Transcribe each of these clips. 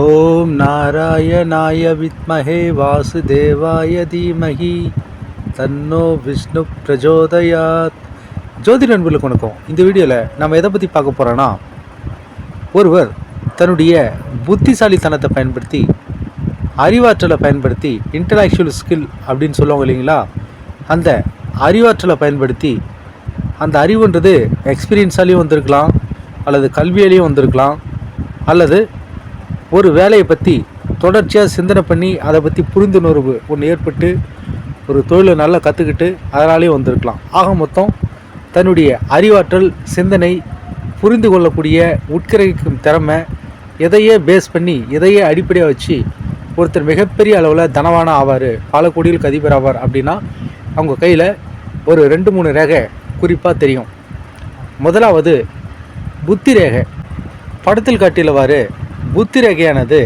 ஓம் நாராயணாய வித்மஹே வாசுதேவாய தீமஹி. தன்னோ விஷ்ணு பிரஜோதயாத். ஜோதி நண்பர்களுக்கு வணக்கம். இந்த வீடியோவில் நம்ம எதை பற்றி பார்க்க போகிறோன்னா ஒருவர் தன்னுடைய புத்திசாலித்தனத்தை பயன்படுத்தி அறிவாற்றலை பயன்படுத்தி இன்டலாக்சுவல் ஸ்கில் அப்படின்னு சொல்லுவாங்க இல்லைங்களா? அந்த அறிவாற்றலை பயன்படுத்தி அந்த அறிவுன்றது எக்ஸ்பீரியன்ஸாலேயும் வந்திருக்கலாம் அல்லது கல்வியாலேயும் வந்திருக்கலாம் அல்லது ஒரு வேலையை பற்றி தொடர்ச்சியாக சிந்தனை பண்ணி அதை பற்றி புரிந்துணர்வு ஒன்று ஏற்பட்டு ஒரு தொழிலை நல்லா கற்றுக்கிட்டு அதனாலேயும் வந்திருக்கலாம். ஆக மொத்தம் தன்னுடைய அறிவாற்றல் சிந்தனை புரிந்து கொள்ளக்கூடிய உட்கிரகிக்கும் திறமை எதையே பேஸ் பண்ணி எதையே அடிப்படையாக வச்சு ஒருத்தர் மிகப்பெரிய அளவில் தனவான ஆவார் பல கோடிகளுக்கு அதிபர் ஆவார் அப்படின்னா அவங்க கையில் ஒரு ரெண்டு மூணு ரேகை குறிப்பாக தெரியும். முதலாவது புத்தி ரேகை. படத்தில் காட்டியவாறு புத்தி ரேகையானது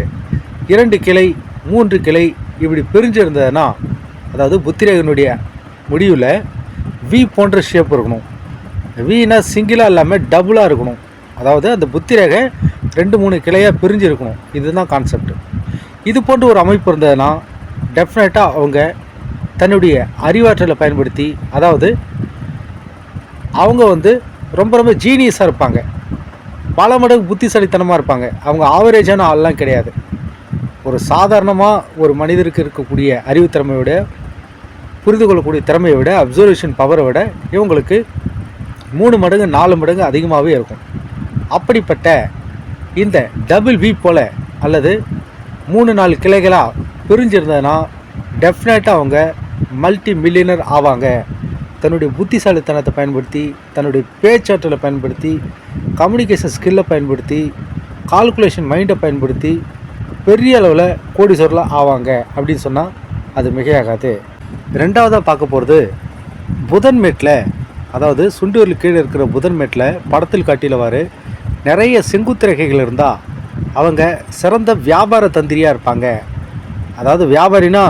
இரண்டு கிளை மூன்று கிளை இப்படி பிரிஞ்சிருந்ததுன்னா அதாவது புத்திரேகனுடைய முடிவில் வி போன்ற ஷேப் இருக்கணும். வினா சிங்கிளாக இல்லாமல் டபுளாக இருக்கணும். அதாவது அந்த புத்திரேகை ரெண்டு மூணு கிளையாக பிரிஞ்சு இருக்கணும் இதுதான் கான்செப்ட் இது போன்ற ஒரு அமைப்பு இருந்ததுன்னா டெஃபினட்டாக அவங்க தன்னுடைய அறிவாற்றலை பயன்படுத்தி அதாவது அவங்க வந்து ரொம்ப ரொம்ப ஜீனியஸாக இருப்பாங்க. பல மடங்கு புத்திசாலித்தனமாக இருப்பாங்க. அவங்க ஆவரேஜான ஆள்லாம் கிடையாது. ஒரு சாதாரணமாக ஒரு மனிதருக்கு இருக்கக்கூடிய அறிவுத்திறமையை விட புரிந்து கொள்ளக்கூடிய திறமையை விட அப்சர்வேஷன் பவரை விட இவங்களுக்கு மூணு மடங்கு நாலு மடங்கு அதிகமாகவே இருக்கும். அப்படிப்பட்ட இந்த டபுள் வி போல் அல்லது மூணு நாலு கிளைகளாக பிரிஞ்சிருந்ததுன்னா டெஃபினட்டாக அவங்க மல்டி மில்லியனர் ஆவாங்க. தன்னுடைய புத்திசாலித்தனத்தை பயன்படுத்தி தன்னுடைய பேச்சாற்றலை பயன்படுத்தி கம்யூனிகேஷன் ஸ்கில்லை பயன்படுத்தி கால்குலேஷன் மைண்டை பயன்படுத்தி பெரிய அளவில் கோடீஸ்வரில் ஆவாங்க அப்படின்னு சொன்னால் அது மிகையாகாது. ரெண்டாவதாக பார்க்க போகிறது புதன் மேட்டில் அதாவது சுண்டூரில் கீழே இருக்கிற புதன் மேட்டில் படத்தில் காட்டிலவாறு நிறைய செங்குத்து ரேகைகள் இருந்தால் அவங்க சிறந்த வியாபார தந்திரியாக இருப்பாங்க. அதாவது வியாபாரினா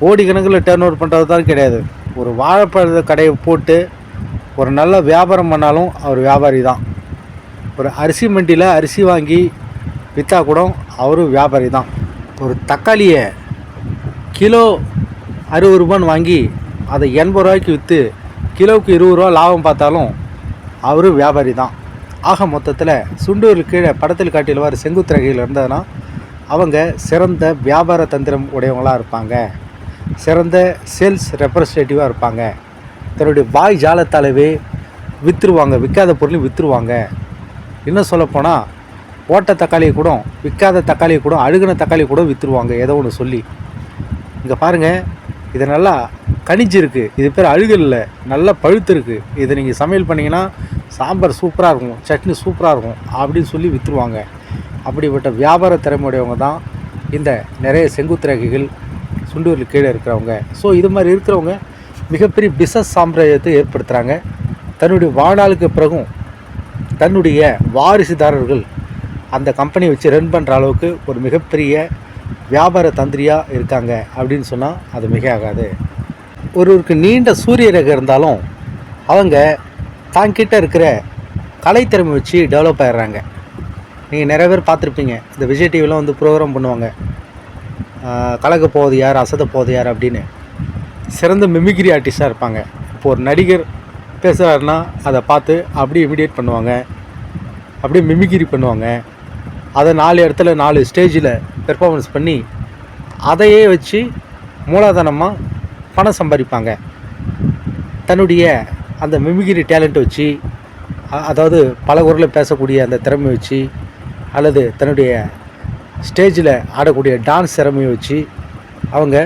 கோடிக்கணக்கில் டேர்ன் ஓவர் பண்ணுறது தான் கிடையாது. ஒரு வாழைப்பழ கடையை போட்டு ஒரு நல்ல வியாபாரம் பண்ணாலும் அவர் வியாபாரி தான். ஒரு அரிசி மண்டியில் அரிசி வாங்கி விற்றா கூட அவரும் வியாபாரி தான். ஒரு தக்காளியை கிலோ அறுபது ரூபான்னு வாங்கி அதை எண்பது ரூபாய்க்கு விற்று கிலோவுக்கு இருபது ரூபா லாபம் பார்த்தாலும் அவரும் வியாபாரி தான். ஆக மொத்தத்தில் சுண்டூர் கீழே படத்தில் காட்டியவாறு செங்குத்து ரகையில் இருந்ததுன்னா அவங்க சிறந்த வியாபார தந்திரம் உடையவங்களாக இருப்பாங்க. சிறந்த சேல்ஸ் ரெப்ரஸன்டேட்டிவாக இருப்பாங்க. தன்னுடைய வாய் ஜாலத்தாலவே விற்றுருவாங்க விற்காத பொருளையும் விற்றுருவாங்க இன்னும் சொல்லப்போனால் ஓட்ட தக்காளியை கூட விற்காத தக்காளியை கூட அழுகின தக்காளி கூட விற்றுருவாங்க ஏதோ ஒன்று சொல்லி. இங்கே பாருங்கள் இது நல்லா கனிஞ்சிருக்கு. இது பேர் அழுகல் இல்லை நல்லா பழுத்திருக்கு. இதை நீங்கள் சமையல் பண்ணிங்கன்னா சாம்பார் சூப்பராக இருக்கும் சட்னி சூப்பராக இருக்கும் அப்படின்னு சொல்லி விற்றுருவாங்க அப்படிப்பட்ட வியாபார திறமையுடையவங்க தான் இந்த நிறைய செங்குத்து குண்டூரில் சுண்டூரில் கீழே இருக்கிறவங்க. ஸோ இது மாதிரி இருக்கிறவங்க மிகப்பெரிய பிஸ்னஸ் சாம்ராஜ்யத்தை ஏற்படுத்துகிறாங்க தன்னுடைய வாழ்நாளுக்கு பிறகும் தன்னுடைய வாரிசுதாரர்கள் அந்த கம்பெனி வச்சு ரன் பண்ணுற அளவுக்கு ஒரு மிகப்பெரிய வியாபார தந்திரியாக இருக்காங்க அப்படின்னு சொன்னால் அது மிக ஆகாது. ஒருவருக்கு நீண்ட சூரிய ரேகை இருந்தாலும் அவங்க தாங்கிட்ட இருக்கிற கலைத்திறமை வச்சு டெவலப் ஆகிடுறாங்க நீங்கள் நிறைய பேர் பார்த்துருப்பீங்க. இந்த விஜய் டிவிலாம் வந்து ப்ரோக்ராம் பண்ணுவாங்க. கலக்க போவது யார் அசத போவது யார் அப்படின்னு சிறந்த மிமிக்ரி ஆர்டிஸ்டாக இருப்பாங்க. இப்போ ஒரு நடிகர் பேசுகிறாருன்னா அதை பார்த்து அப்படியே இமிடியேட் பண்ணுவாங்க. அப்படியே மிமிக்ரி பண்ணுவாங்க. அதை நாலு இடத்துல நாலு ஸ்டேஜில் பெர்ஃபார்மன்ஸ் பண்ணி அதையே வச்சு மூலாதனமாக பணம் சம்பாதிப்பாங்க. தன்னுடைய அந்த மிமிகிரி டேலண்ட் வச்சு அதாவது பல குரலில் பேசக்கூடிய அந்த திறமை வச்சு அல்லது தன்னுடைய ஸ்டேஜில் ஆடக்கூடிய டான்ஸ் திறமையை வச்சு அவங்க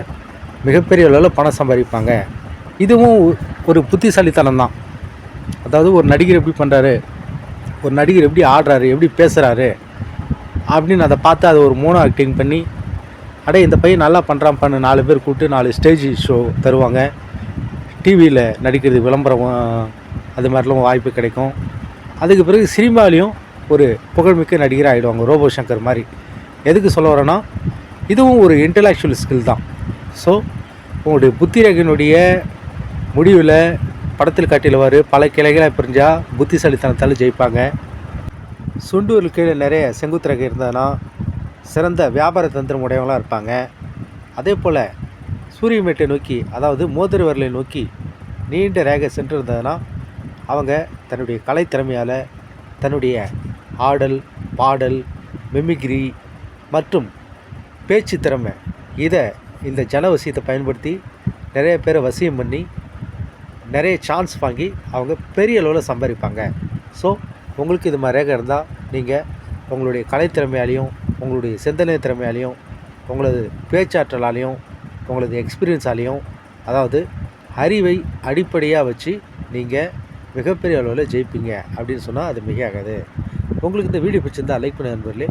மிகப்பெரிய அளவில் பணம் சம்பாதிப்பாங்க. இதுவும் ஒரு புத்திசாலித்தனம் தான். அதாவது ஒரு நடிகர் எப்படி பண்ணுறாரு ஒரு நடிகர் எப்படி ஆடுறாரு? எப்படி பேசுகிறாரு அப்படின்னு அதை பார்த்து அதை ஒரு மோனோ ஆக்டிங் பண்ணி அடே இந்த பையன் நல்லா பண்ணுறான் பண்ணு நாலு பேர் கூப்பிட்டு நாலு ஸ்டேஜ் ஷோ தருவாங்க. டிவியில் நடிக்கிறது விளம்பரம் அது மாதிரிலாம் வாய்ப்பு கிடைக்கும். அதுக்கு பிறகு சினிமாலேயும் ஒரு புகழ்மிக்க நடிகர் ஆகிடுவாங்க ரோபோ சங்கர் மாதிரி. எதுக்கு சொல்ல வரேன்னா இதுவும் ஒரு இன்டலெக்சுவல் ஸ்கில் தான். ஸோ உங்களுடைய புத்திரகனுடைய முடிவில் படத்தில் காட்டியவாறு பல கிளைகளாக பிரிஞ்சால் புத்திசாலித்தனத்தால் ஜெயிப்பாங்க. சுண்டூரில் கீழே நிறைய செங்குத்து ரகை இருந்ததுன்னா சிறந்த வியாபார தந்திரம் உடையவங்களாக இருப்பாங்க. அதே போல் சூரியமேட்டை நோக்கி அதாவது மோதிர வரலை நோக்கி நீண்ட ரேகை சென்று இருந்ததுன்னா அவங்க தன்னுடைய கலைத்திறமையால் தன்னுடைய ஆடல் பாடல் மிமிக்ரி மற்றும் பேச்சு திறமை. இதை இந்த ஜனவசியத்தை பயன்படுத்தி நிறைய பேரை வசியம் பண்ணி நிறைய சான்ஸ் வாங்கி அவங்க பெரிய அளவில் சம்பாதிப்பாங்க. ஸோ உங்களுக்கு இது மாதிரி ரேகை இருந்தால் நீங்கள் உங்களுடைய கலைத்திறமையாலையும் உங்களுடைய சிந்தனை திறமையாலையும் உங்களது பேச்சாற்றலாலையும் உங்களது எக்ஸ்பீரியன்ஸாலையும் அதாவது அறிவை அடிப்படையாக வச்சு நீங்கள் மிகப்பெரிய அளவில் ஜெயிப்பீங்க அப்படின்னு சொன்னால் அது மிக ஆகாது உங்களுக்கு இந்த வீடியோ பிடிச்சிருந்தால் லைக் பண்ண நண்பர்களே.